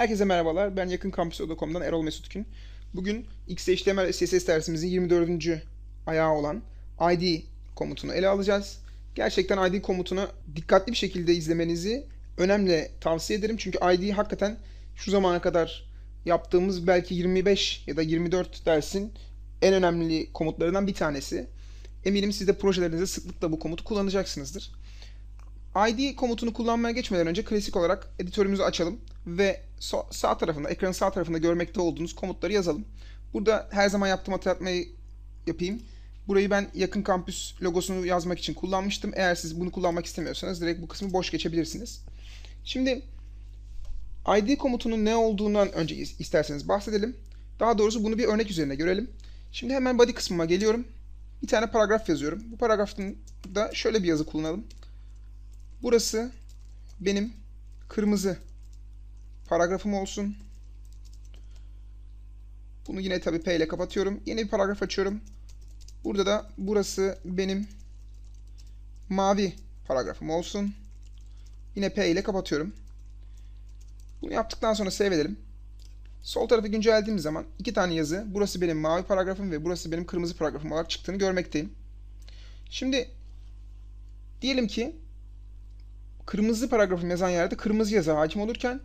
Herkese merhabalar. Ben yakınkampüs.com'dan Erol Mesut Gün. Bugün XHTML CSS dersimizin 24. ayağı olan ID komutunu ele alacağız. Gerçekten ID komutunu dikkatli bir şekilde izlemenizi önemli tavsiye ederim. Çünkü ID hakikaten şu zamana kadar yaptığımız belki 25 ya da 24 dersin en önemli komutlarından bir tanesi. Eminim siz de projelerinizde sıklıkla bu komutu kullanacaksınızdır. ID komutunu kullanmaya geçmeden önce klasik olarak editörümüzü açalım ve sağ tarafında, ekranın sağ tarafında görmekte olduğunuz komutları yazalım. Burada her zaman yaptığım hatırlatmayı yapayım. Burayı ben yakın kampüs logosunu yazmak için kullanmıştım. Eğer siz bunu kullanmak istemiyorsanız direkt bu kısmı boş geçebilirsiniz. Şimdi ID komutunun ne olduğundan önce is- isterseniz bahsedelim. Daha doğrusu bunu bir örnek üzerine görelim. Şimdi hemen body kısmıma geliyorum. Bir tane paragraf yazıyorum. Bu paragrafın da şöyle bir yazı kullanalım. Burası benim kırmızı paragrafım olsun. Bunu yine tabii P ile kapatıyorum. Yeni bir paragraf açıyorum. Burada da burası benim mavi paragrafım olsun. Yine P ile kapatıyorum. Bunu yaptıktan sonra save edelim. Sol tarafı güncellediğim zaman iki tane yazı, burası benim mavi paragrafım ve burası benim kırmızı paragrafım olarak çıktığını görmekteyim. Şimdi diyelim ki kırmızı paragrafım yazan yerde kırmızı yazı hakim olurken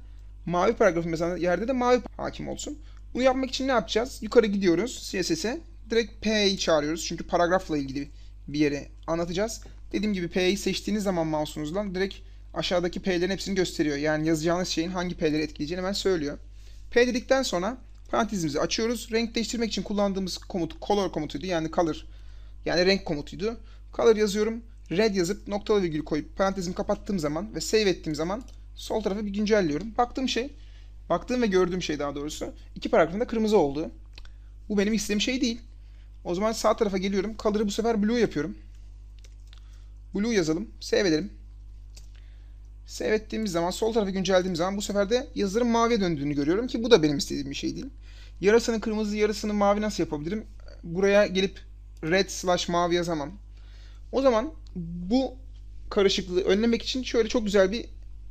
mavi paragrafım yazan yerde de mavi hakim olsun. Bunu yapmak için ne yapacağız? Yukarı gidiyoruz CSS'e. Direkt P'yi çağırıyoruz. Çünkü paragrafla ilgili bir yere anlatacağız. Dediğim gibi P'yi seçtiğiniz zaman mouse'unuzdan direkt aşağıdaki P'lerin hepsini gösteriyor. Yani yazacağınız şeyin hangi P'leri etkileyeceğini hemen söylüyor. P dedikten sonra parantezimizi açıyoruz. Renk değiştirmek için kullandığımız komut color komutuydu. Yani color yani renk komutuydu. Color yazıyorum. Red yazıp noktalı virgül koyup parantezimi kapattığım zaman ve save ettiğim zaman sol tarafı bir güncelliyorum. Baktığım şey, baktığım ve gördüğüm şey daha doğrusu iki paragrafın da kırmızı oldu. Bu benim istediğim şey değil. O zaman sağ tarafa geliyorum. Color'ı bu sefer blue yapıyorum. Blue yazalım. Save edelim. Save ettiğimiz zaman sol tarafı güncellediğim zaman bu sefer de yazıların maviye döndüğünü görüyorum ki bu da benim istediğim bir şey değil. Yarısını kırmızı yarısını mavi nasıl yapabilirim? Buraya gelip red slash mavi yazamam. O zaman bu karışıklığı önlemek için şöyle çok güzel bir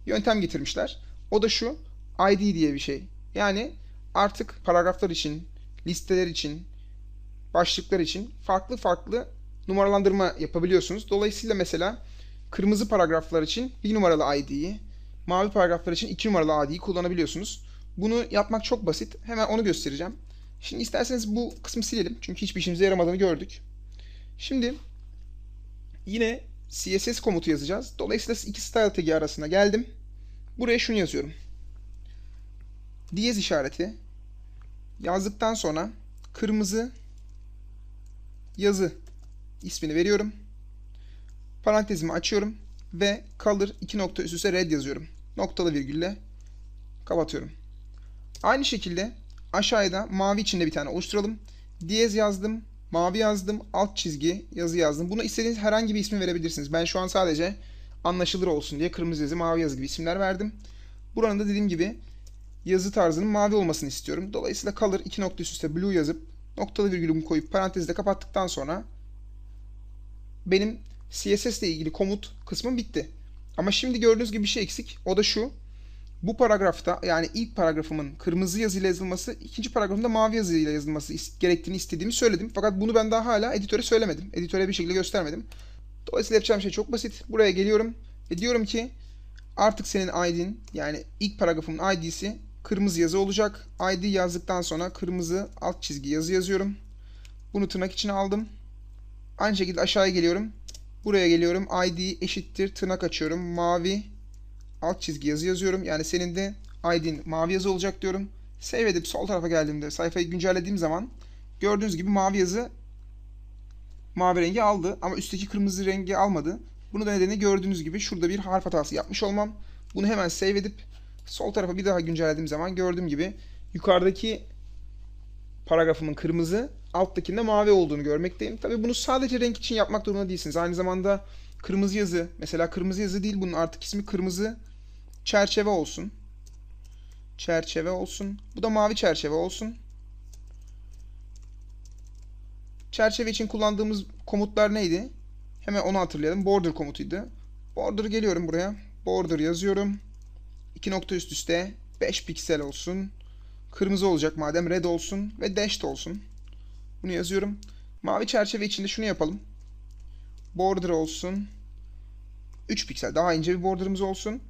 yöntem getirmişler. O da şu ID diye bir şey. Yani artık paragraflar için, listeler için, başlıklar için farklı farklı numaralandırma yapabiliyorsunuz. Dolayısıyla mesela kırmızı paragraflar için bir numaralı ID'yi, mavi paragraflar için iki numaralı ID'yi kullanabiliyorsunuz. Bunu yapmak çok basit. Hemen onu göstereceğim. Şimdi isterseniz bu kısmı silelim. Çünkü hiçbir işimize yaramadığını gördük. Şimdi yine CSS komutu yazacağız. Dolayısıyla iki style tagi arasına geldim. Buraya şunu yazıyorum. Diyez işareti yazdıktan sonra kırmızı yazı ismini veriyorum. Parantezimi açıyorum ve color iki nokta üst üste red yazıyorum. Noktalı virgülle kapatıyorum. Aynı şekilde aşağıda mavi içinde bir tane oluşturalım. Diyez yazdım, mavi yazdım, alt çizgi yazı yazdım. Buna istediğiniz herhangi bir ismi verebilirsiniz. Ben şu an sadece anlaşılır olsun diye kırmızı yazı, mavi yazı gibi isimler verdim. Buranın da dediğim gibi yazı tarzının mavi olmasını istiyorum. Dolayısıyla color iki nokta üst üste blue yazıp noktalı virgülümü koyup parantezde kapattıktan sonra benim CSS ile ilgili komut kısmım bitti. Ama şimdi gördüğünüz gibi bir şey eksik. O da şu. Bu paragrafta yani ilk paragrafımın kırmızı yazıyla yazılması, ikinci paragrafımda mavi yazıyla yazılması gerektiğini istediğimi söyledim. Fakat bunu ben daha hala editöre söylemedim. Editöre bir şekilde göstermedim. Dolayısıyla yapacağım şey çok basit. Buraya geliyorum ve diyorum ki artık senin ID'in yani ilk paragrafımın ID'si kırmızı yazı olacak. ID yazdıktan sonra kırmızı alt çizgi yazı yazıyorum. Bunu tırnak içine aldım. Aynı şekilde aşağıya geliyorum. Buraya geliyorum. ID eşittir tırnak açıyorum. Mavi alt çizgi yazı yazıyorum. Yani senin de ID'in mavi yazı olacak diyorum. Save edip sol tarafa geldiğimde sayfayı güncellediğim zaman gördüğünüz gibi mavi yazı mavi rengi aldı ama üstteki kırmızı rengi almadı. Bunu da nedeni gördüğünüz gibi şurada bir harf hatası yapmış olmam. Bunu hemen save edip sol tarafa bir daha güncellediğim zaman gördüğüm gibi yukarıdaki paragrafımın kırmızı, alttakinde mavi olduğunu görmekteyim. Tabii bunu sadece renk için yapmak durumunda değilsiniz. Aynı zamanda kırmızı yazı, mesela kırmızı yazı değil bunun artık ismi kırmızı çerçeve olsun. Çerçeve olsun. Bu da mavi çerçeve olsun. Çerçeve için kullandığımız komutlar neydi? Hemen onu hatırlayalım. Border komutuydu. Border geliyorum buraya. Border yazıyorum. İki nokta üst üste 5 piksel olsun. Kırmızı olacak madem red olsun ve dashed olsun. Bunu yazıyorum. Mavi çerçeve içinde şunu yapalım. Border olsun. 3 piksel daha ince bir borderımız olsun.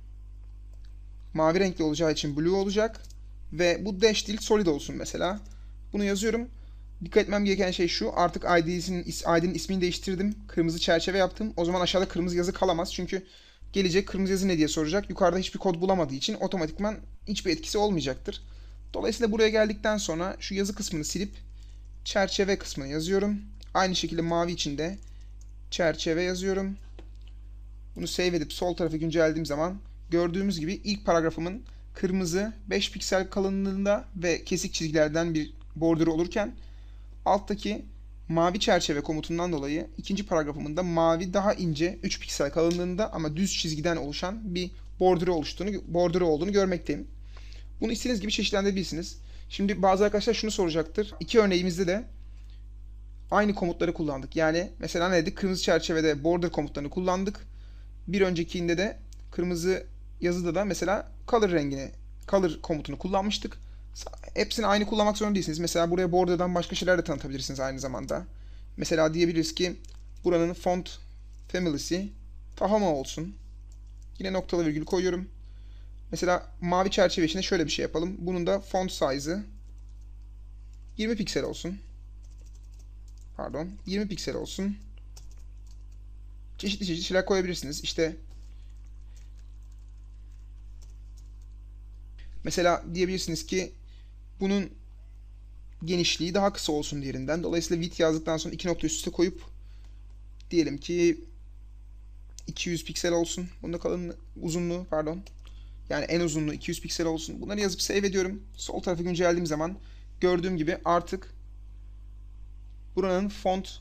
Mavi renkli olacağı için blue olacak. Ve bu dash değil solid olsun mesela. Bunu yazıyorum. Dikkat etmem gereken şey şu. Artık ID'nin ID'nin ismini değiştirdim. Kırmızı çerçeve yaptım. O zaman aşağıda kırmızı yazı kalamaz. Çünkü gelecek kırmızı yazı ne diye soracak. Yukarıda hiçbir kod bulamadığı için otomatikman hiçbir etkisi olmayacaktır. Dolayısıyla buraya geldikten sonra şu yazı kısmını silip çerçeve kısmını yazıyorum. Aynı şekilde mavi içinde çerçeve yazıyorum. Bunu save edip sol tarafı güncellediğim zaman gördüğümüz gibi ilk paragrafımın kırmızı 5 piksel kalınlığında ve kesik çizgilerden bir border olurken alttaki mavi çerçeve komutundan dolayı ikinci paragrafımın da mavi daha ince 3 piksel kalınlığında ama düz çizgiden oluşan bir border oluştuğunu border olduğunu görmekteyim. Bunu istediğiniz gibi çeşitlendirebilirsiniz. Şimdi bazı arkadaşlar şunu soracaktır. İki örneğimizde de aynı komutları kullandık. Yani mesela ne dedik? Kırmızı çerçevede border komutlarını kullandık. Bir öncekinde de kırmızı yazıda da mesela color rengini, color komutunu kullanmıştık. Hepsini aynı kullanmak zorunda değilsiniz. Mesela buraya border'dan başka şeyler de tanıtabilirsiniz aynı zamanda. Mesela diyebiliriz ki buranın font family'si Tahoma olsun. Yine noktalı virgül koyuyorum. Mesela mavi çerçeve içinde şöyle bir şey yapalım. Bunun da font size'ı 20 piksel olsun. Pardon. 20 piksel olsun. Çeşitli çeşitli şeyler koyabilirsiniz. İşte mesela diyebilirsiniz ki bunun genişliği daha kısa olsun diğerinden. Dolayısıyla width yazdıktan sonra iki nokta üst üste koyup diyelim ki 200 piksel olsun. Bunda kalın uzunluğu pardon. Yani en uzunluğu 200 piksel olsun. Bunları yazıp save ediyorum. Sol tarafı güncellediğim zaman gördüğüm gibi artık buranın font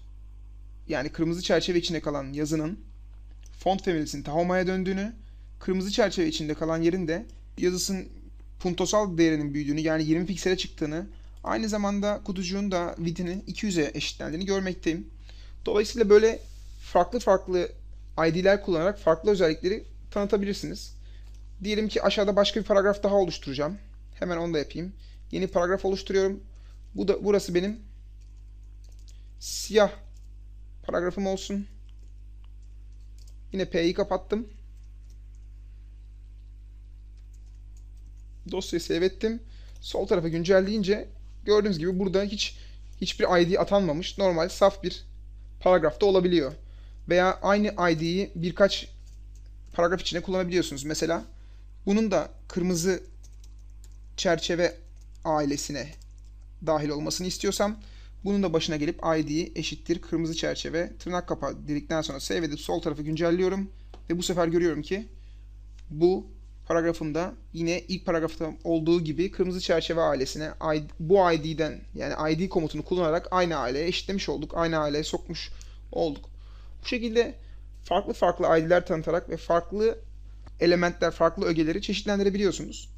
yani kırmızı çerçeve içinde kalan yazının font family'sinin Tahoma'ya döndüğünü, kırmızı çerçeve içinde kalan yerin de yazısının puntosal değerinin büyüdüğünü yani 20 piksele çıktığını, aynı zamanda kutucuğun da width'inin 200'e eşitlendiğini görmekteyim. Dolayısıyla böyle farklı farklı ID'ler kullanarak farklı özellikleri tanıtabilirsiniz. Diyelim ki aşağıda başka bir paragraf daha oluşturacağım. Hemen onu da yapayım. Yeni paragraf oluşturuyorum. Bu da burası benim siyah paragrafım olsun. Yine P'yi kapattım. Dosyayı save ettim. Sol tarafa güncelleyince gördüğünüz gibi burada hiç hiçbir ID atanmamış. Normal saf bir paragrafta olabiliyor. Veya aynı ID'yi birkaç paragraf içinde kullanabiliyorsunuz. Mesela bunun da kırmızı çerçeve ailesine dahil olmasını istiyorsam bunun da başına gelip ID eşittir kırmızı çerçeve tırnak kapağı dedikten sonra save edip sol tarafı güncelliyorum ve bu sefer görüyorum ki bu paragrafımda yine ilk paragrafta olduğu gibi kırmızı çerçeve ailesine bu ID'den yani ID komutunu kullanarak aynı aileye eşitlemiş olduk. Aynı aileye sokmuş olduk. Bu şekilde farklı farklı ID'ler tanıtarak ve farklı elementler, farklı ögeleri çeşitlendirebiliyorsunuz.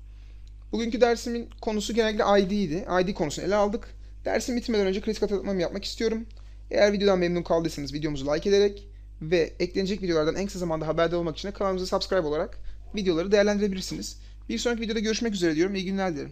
Bugünkü dersimin konusu genellikle ID idi. ID konusunu ele aldık. Dersim bitmeden önce kritik hatırlatmamı yapmak istiyorum. Eğer videodan memnun kaldıysanız videomuzu like ederek ve eklenecek videolardan en kısa zamanda haberdar olmak için kanalımıza subscribe olarak videoları değerlendirebilirsiniz. Bir sonraki videoda görüşmek üzere diyorum. İyi günler dilerim.